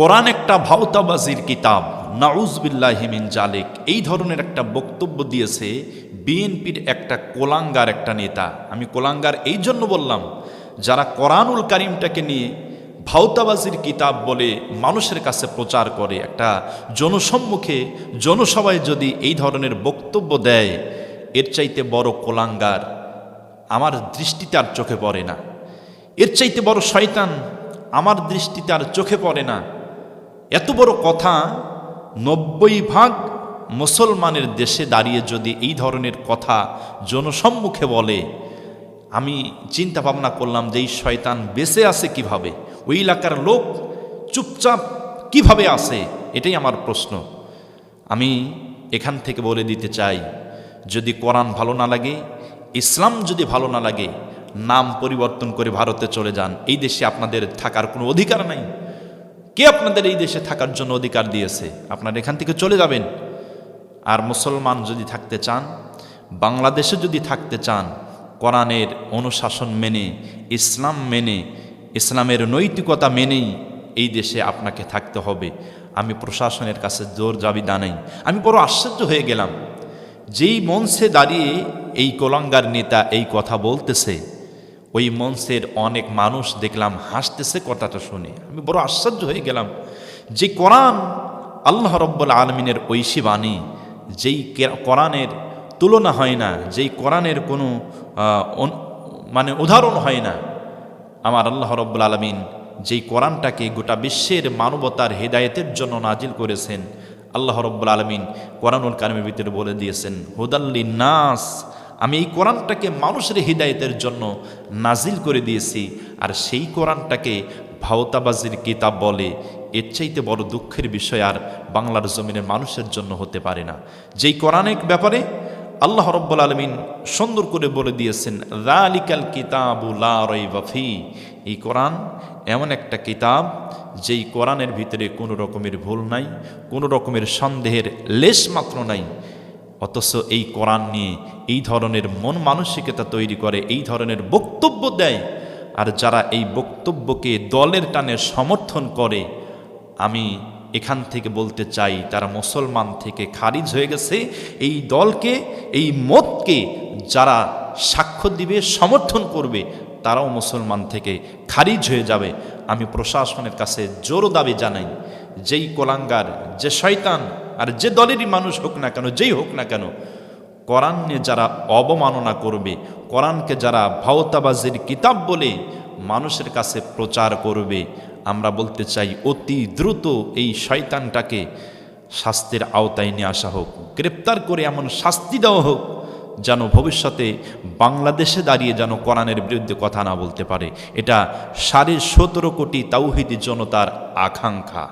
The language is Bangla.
কোরআন একটা ভাওতাবাজির কিতাব। নাউজবিল্লাহিমিন জালেক। এই ধরনের একটা বক্তব্য দিয়েছে বিএনপির একটা কোলাঙ্গার একটা নেতা। আমি কোলাঙ্গার এই জন্য বললাম, যারা কোরআনুল কারিমটাকে নিয়ে ভাওতাবাজির কিতাব বলে মানুষের কাছে প্রচার করে, একটা জনসম্মুখে জনসভায় যদি এই ধরনের বক্তব্য দেয়, এর চাইতে বড় কোলাঙ্গার আমার দৃষ্টিতে আর চোখে পড়ে না। এর চাইতে বড় শয়তান আমার দৃষ্টিতে আর চোখে পড়ে না। এত বড় কথা নব্বই ভাগ মুসলমানের দেশে দাঁড়িয়ে যদি এই ধরনের কথা জনসম্মুখে বলে, আমি চিন্তা ভাবনা করলাম যে এই শয়তান বেঁচে আছে কীভাবে? ওই এলাকার লোক চুপচাপ কীভাবে আছে? এটাই আমার প্রশ্ন। আমি এখান থেকে বলে দিতে চাই, যদি কোরআন ভালো না লাগে, ইসলাম যদি ভালো না লাগে নাম পরিবর্তন করে ভারতে চলে যান। এই দেশে আপনাদের থাকার কোনো অধিকার নাই। কে আপনাদের এই দেশে থাকার জন্য অধিকার দিয়েছে? আপনারা এখান থেকে চলে যাবেন। আর মুসলমান যদি থাকতে চান, বাংলাদেশে যদি থাকতে চান, কোরআনের অনুশাসন মেনে, ইসলাম মেনে, ইসলামের নৈতিকতা মেনেই এই দেশে আপনাকে থাকতে হবে। আমি প্রশাসনের কাছে জোর দাবি দানাই আমি বড় আশ্চর্য হয়ে গেলাম। যেই মঞ্চে দাঁড়িয়ে এই কোলাঙ্গার নেতা এই কথা বলতেছে ওই মঞ্চের অনেক মানুষ দেখলাম, হাসতেছে কথাটা শুনে। আমি বড় আশ্চর্য হয়ে গেলাম যে কোরআন আল্লাহ রব্বুল আলমিনের ঐশী বাণী, যেই কোরআনের তুলনা হয় না, যেই কোরআনের কোনো মানে উদাহরণ হয় না, আমার আল্লাহ রব্বুল আলমিন যেই কোরআনটাকে গোটা বিশ্বের মানবতার হেদায়েতের জন্য নাজিল করেছেন, আল্লাহ রব্বুল আলমিন কোরআনুল কারিমের ভিতরে বলে দিয়েছেন হুদাল্লি নাস আমি এই কোরআনটাকে মানুষের হৃদায়তের জন্য নাজিল করে দিয়েছি, আর সেই কোরআনটাকে ভাওতাবাজির কিতাব বলে এর চাইতে বড় দুঃখের বিষয় আর বাংলার জমিনের মানুষের জন্য হতে পারে না। যেই কোরআনের ব্যাপারে আল্লাহ রব্বুল আলমিন সুন্দর করে বলে দিয়েছেন রালিকাল কিতাবুলা এই কোরআন এমন একটা কিতাব যেই কোরআনের ভিতরে কোনো রকমের ভুল নাই, কোনো রকমের সন্দেহের লেশ মাত্র নাই। অথচ এই কোরআন নিয়ে এই ধরনের মন মানসিকতা তৈরি করে, এই ধরনের বক্তব্য দেয়। আর যারা এই বক্তব্যকে দলের টানে সমর্থন করে, আমি এখান থেকে বলতে চাই, তারা মুসলমান থেকে খারিজ হয়ে গেছে। এই দলকে, এই মতকে যারা সাক্ষ্য দিবে, সমর্থন করবে, তারাও মুসলমান থেকে খারিজ হয়ে যাবে। আমি প্রশাসনের কাছে জোর দাবি জানাই, যেই কোলাঙ্গার, যে শয়তান আর যে দলেরই মানুষ হোক না কেন, যেই হোক না কেন কোরআন নিয়ে যারা অবমাননা করবে, কোরআনকে যারা ভাওতাবাজির কিতাব বলে মানুষের কাছে প্রচার করবে, আমরা বলতে চাই অতি দ্রুত এই শয়তানটাকে শাস্তির আওতায় নিয়ে আসা হোক, গ্রেপ্তার করে এমন শাস্তি দেওয়া হোক, যেন ভবিষ্যতে বাংলাদেশে দাঁড়িয়ে যেন কোরআনের বিরুদ্ধে কথা না বলতে পারে। এটা সাড়ে সতেরো কোটি তাওহিদি জনতার আকাঙ্ক্ষা।